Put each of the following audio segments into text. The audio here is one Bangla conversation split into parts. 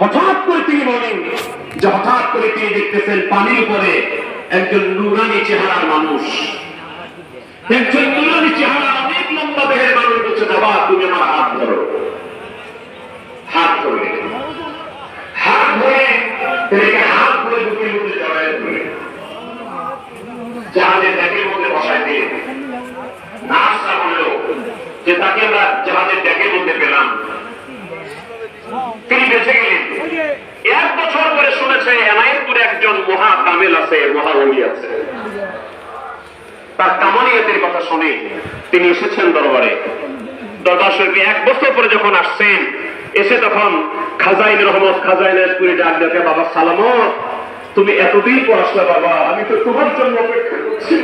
হঠাৎ করে তিনি বলেন যে হঠাৎ করে তিনি দেখতেছেন পানির উপরে একজন নুরানি চেহারার মানুষ। একজন নুরানি চেহারা অনেক লম্বা দেহের মানুষ বলছে, বাবা, তুমি আমার হাত ধরো। হাত ধরে। হাত ধরে তিনি হাত ধরে বুকের মধ্যে জড়ায় ধরে। জাহাজের ডেকের মধ্যে বসায় দিয়ে নার্সরা বলল যে তাকে আমরা জাহাজের ডেকের মধ্যে পেলাম তিনি বেঁচে গেলেন এক বছর পরে শুনেছে এনায়েতপুরে একজন মহা কামেল আছে, মহা অলি আছে। তার কামানিয়াতের কথা শুনে তিনি এসেছেন দরবারে। দরবার এক বছর পরে যখন আসছেন, এসে তখন খাজাইন রহমত খাজাইনাজপুরে ডাক দেখে বাবা সালামত তুমি এতদিন পড়াশোনা বাবা আমি তো তোমার জন্য অপেক্ষা করছি।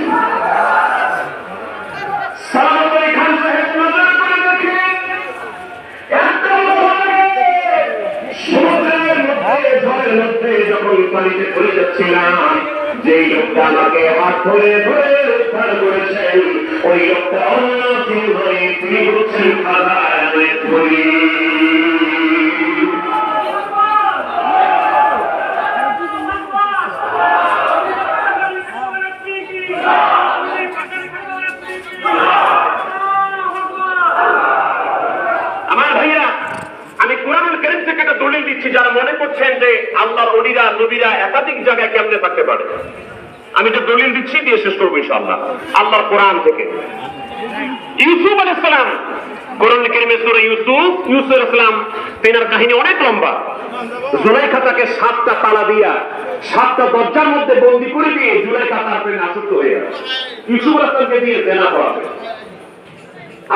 সালামত খান সাহেব নজর করে দেখেন একটা বছর আগে সমুদ্রের মধ্যে ঝড়ের মধ্যে যখন পানিতে পড়ে যে লোকটা আমাকে হাত ধরে ধরে উদ্ধার করেছেন ওই লোকটা অন্য কেউ নয় তিনি হচ্ছেন খাদা করি আমার ভাইয়া আমি কোরআনুল কারীম থেকে একটা দলিল দিচ্ছি যারা মনে করছেন যে আল্লাহর অলিরা, নবীরা একাধিক জায়গায় কেমনে থাকতে পারে। আমি একটা দলিল দিচ্ছি, দিয়ে শেষ করব ইনশাআল্লাহ। আল্লাহর কোরআন থেকে। ইউসুফ আলাইহিস সালাম, কোরআন কারীমে সূরা ইউসুফ ইউসুফ তেনার কাহিনী অনেক লম্বা। জুলাইখা তাকে সাতটা তালা দিয়া, সাতটা দরজার মধ্যে বন্দি করে দিয়ে জুলাইখা তার প্রেমে আসক্ত হয়ে গেছে ইউসুফ দিয়ে করাবে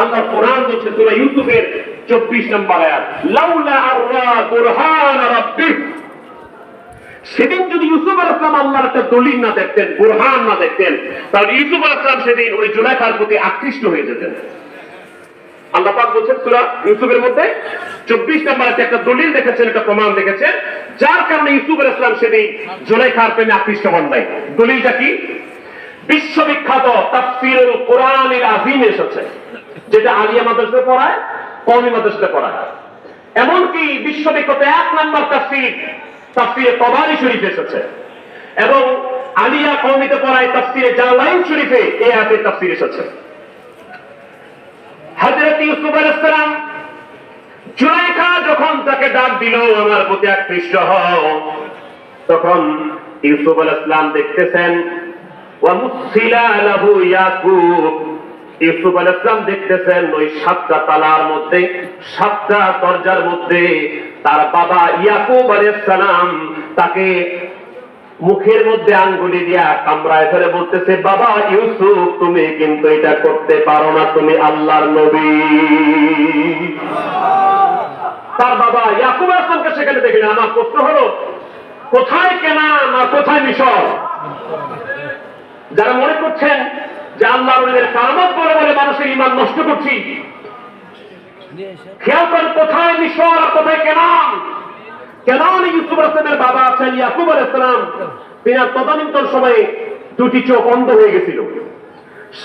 আল্লাহ কোরআন বলছে ইউসুফের 24 নম্বর আয়াত, লাউলা আররা বুরহান রাব্বিক সেদিন যদি ইউসুফ আলাইহিস সালাম আল্লাহর একটা দলিল না দেখতেন, বুরহান না দেখতেন, তাহলে ইউসুফ আলাইহিস সালাম সেদিন ওই জুলাইখার প্রতি আকৃষ্ট হয়ে যেতেন। আল্লাহ পাক বলছেন, সূরা ইউসুফের মধ্যে 24 নম্বর আয়াতে একটা দলিল দেখেছেন, একটা প্রমাণ দেখেছেন, যার কারণে ইউসুফ আলাইহিস সালাম সেদিন জুলাইখার প্রেমে আকৃষ্ট হন নাই। দলিলটা কি? বিশ্ববিখ্যাত তাফসীরুল কোরআনিল আযীম এসেছে, যেটা আলিয়া মাদ্রাসায় পড়ায় কওমি মাদ্রাসায় পড়ায়। এমনকি বিশ্ববিখ্যাত এক নম্বর তাফসীর, তাফসীরে তবারি শরীফ এসেছে। এবং আলিয়া কওমিতে পড়ায় তাফসীরে জালালাইন শরীফে এই আয়াতের তাফসীর এসেছে। হযরত ইউসুফ আলাইহিস সালাম জুলাইখা যখন তাকে ডাক দিল, আমার প্রতি আকৃষ্ট হও। তখন ইউসুফ আলাইহিস সালাম দেখতেছেন ওয়ামুসিলা লাহু ইয়াকুব। ইউসুফ আলাইহিস সালাম দেখতেছেন ওই সাতটা তালার মধ্যে, সাতটা দরজার মধ্যে তার বাবা ইয়াকুব আলাইহিস সালাম তাকে মুখের মধ্যে আঙ্গুলি দিয়া কামড়ায় ধরে বলতেছে, বাবা ইউসুফ, তুমি কিন্তু এটা করতে পারো না, তুমি আল্লাহর নবী। তার বাবা ইয়াকুব আসলামকে সেখানে দেখলেন আমার প্রশ্ন হলো, কোথায় কেনা না কোথায় মিশর? যারা মনে করছেন যে আল্লাহ কারামত বলে মানুষের ইমান নষ্ট করছি। খেয়াল করেন কোথায় মিশর আর কোথায় ইউসুফ আসলামের বাবা আছেন, ইয়াকুব আল ইসলাম তিনার তদানীন্তন সময়ে দুটি চোখ অন্ধ হয়ে গেছিল।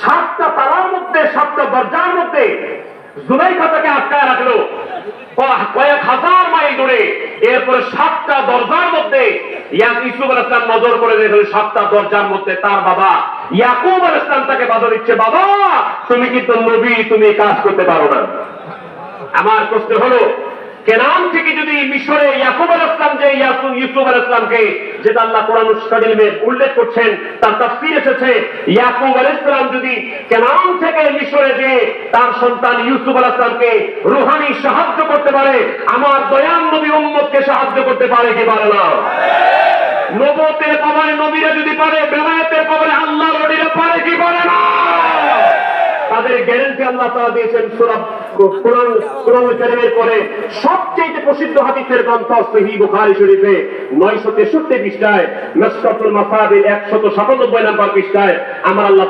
সাতটা তালার মধ্যে, সাতটা দরজার মধ্যে জুলাইখা তাকে আটকায় রাখল। কয়েক হাজার মাইল দূরে। এরপরে সাতটা দরজার মধ্যে ইয়াক ইসুফ নজর করে দেখলেন সাতটা দরজার মধ্যে তার বাবা ইয়াকুব আল ইসলাম তাকে বাধা দিচ্ছে, বাবা, তুমি কিন্তু নবী, তুমি কাজ করতে পারো না। আমার প্রশ্ন হলো কেনান থেকে যদি মিশরে ইয়াকুব আল ইসলাম যে ইয়াকুব আল ইসলামকে, যেটা আল্লাহ কোরআন কারিমে উল্লেখ করছেন, তার তাফসীর এসেছে, ইয়াকুব আল ইসলাম যদি কেনান থেকে মিশরে যে তার সন্তান ইউসুফ আল ইসলামকে রুহানি সাহায্য করতে পারে, আমার দয়ান নবী উম্মতকে সাহায্য করতে পারে কি পারে না? নবতের পাবারে নবীরা যদি পারে, বেলায়েতের পাবারে আল্লাহ নবীরা পারে কি পারে না? তাদের গ্যারেন্টি আল্লাহ তাআলা দিয়েছেন সূরা কোরআন কোরআন কারীমের পরে সবচেয়ে প্রসিদ্ধ হাদিসের গ্রন্থ সহিহ বুখারী শরীফে 963 পৃষ্ঠায় মাসকাতুল মাসাবির 197 নম্বর পৃষ্ঠায় আমার আল্লাহ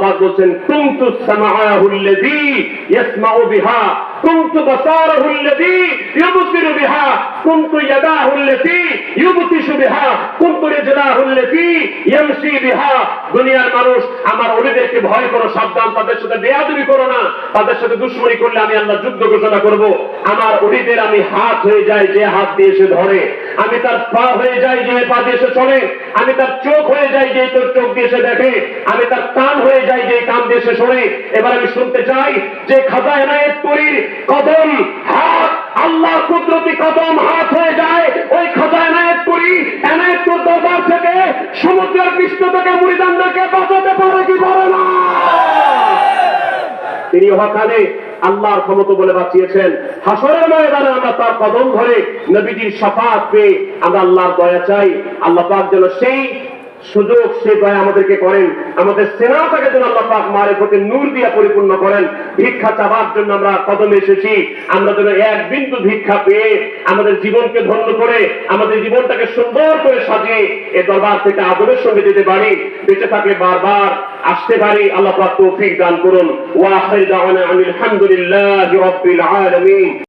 কুনতু ইয়াদাহুল্লাতি বিহা, কুনতু বিহা। দুনিয়ার মানুষ, আমার ওলিদেরকে ভয় করো, সাবধান, তাদের সাথে বেয়াদবি করো না। তাদের সাথে দুশ্মনী করলে আমি আল্লাহ যুদ্ধ ঘোষণা করব। আমার ওলিদের আমি হাত হয়ে যে হাত দিয়ে ধরে। আমি তার পা হয়ে যাই যে পা দিয়ে চলে। আমি তার চোখ হয়ে যাই যে তোর চোখ দিয়ে দেখে। আমি তার কান হয়ে যাই যে কান দিয়ে শোনে। এবার আমি শুনতে চাই যে খাজা এনায়েত কদম হাত আল্লাহ কুদরতি কদম হাত হয়ে যায়, ওই খাজা এনায়েত করি এনায়েত তোর দরবার থেকে সমুদ্রের পৃষ্ঠ থেকে মুড়িদানদেরকে বাঁচাতে পারে কি পারে না? তিনি হকালে আল্লাহর ক্ষমতা বলে বাঁচিয়েছেন। হাসরের ময়দানে আমরা তার কদম ধরে নবীজির সাফাত পেয়ে আমরা আল্লাহর দয়া চাই। আল্লাহ পাক যেন সেই সুযোগ সে দয়া আমাদেরকে করেন। আমাদের সেনাটাকে যেন আল্লাহ পাক মারে প্রতি নূর দিয়া পরিপূর্ণ করেন। ভিক্ষা চাবার জন্য আমরা কদমে এসেছি। আমরা যেন এক বিন্দু ভিক্ষা পেয়ে আমাদের জীবনকে ধন্য করে, আমাদের জীবনটাকে সুন্দর করে সাজিয়ে এ দরবার থেকে আদরের সঙ্গে যেতে পারি, বেঁচে থাকলে বারবার আসতে পারি। আল্লাহ পাক তৌফিক দান করুন। ওয়া আখির দাওয়ানা আনিল রাব্বিল আলামিন।